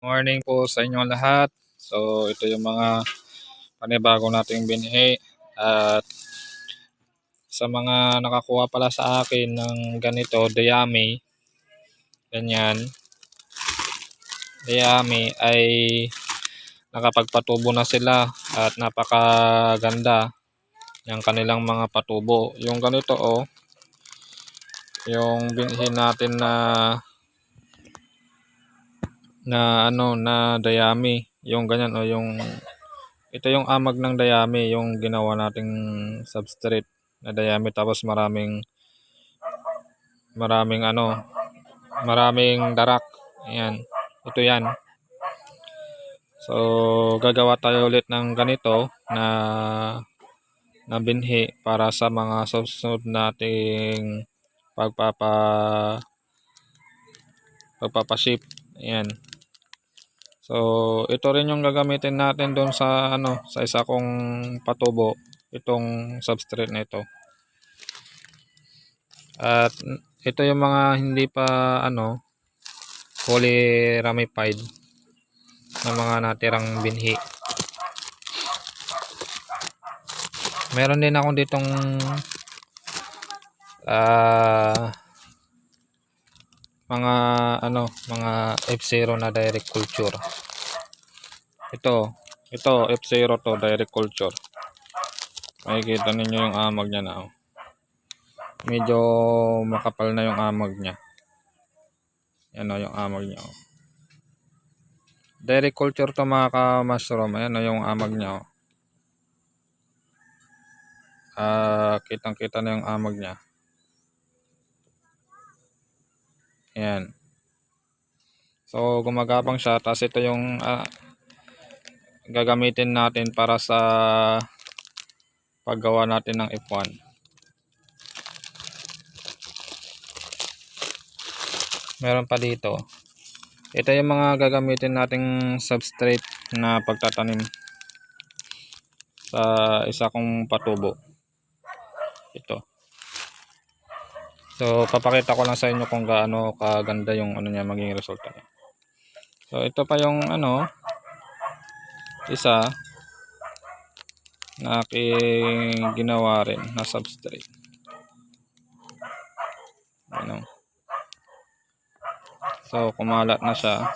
Morning po sa inyo lahat. So, ito yung mga panibago nating binhi. At sa mga nakakuha pala sa akin ng ganito, Dayami, ganyan, Dayami ay nakapagpatubo na sila at napakaganda yung kanilang mga patubo. Yung ganito oh, yung binhi natin na na ano na dayami yung ganyan o yung ito yung amag ng dayami yung ginawa nating substrate na dayami. Tapos maraming maraming ano maraming darak. Ayan ito yan. So gagawa tayo ulit ng ganito na na binhi para sa mga susunod nating pagpapa pagpapaship. Ayan So, ito rin yung gagamitin natin doon sa ano, sa isa kong patubo, itong substrate na ito. At ito yung mga hindi pa ano, fully ramified na mga natirang binhi. Meron din ako ditong ah mga ano, mga F0 na direct culture. Ito, ito F0 to direct culture. Makikita ninyo yung amag niya na. Oh. Medyo makapal na yung amag niya. Yan o yung amag niya. Oh. Direct culture to mga ka-mushroom. Ayan o yung amag niya. Oh. Ah, kitang-kita na yung amag niya. Ayan. So, gumagapang siya. Tapos ito yung ah, gagamitin natin para sa paggawa natin ng F1. Meron pa dito. Ito yung mga gagamitin nating substrate na pagtatanim sa isa kong patubo. Ito. So, papakita ko lang sa inyo kung gaano kaganda yung ano niya magiging resulta niya. So, ito pa yung ano isa na aking ginawa rin na substrate. Ano. So, kumalat na siya.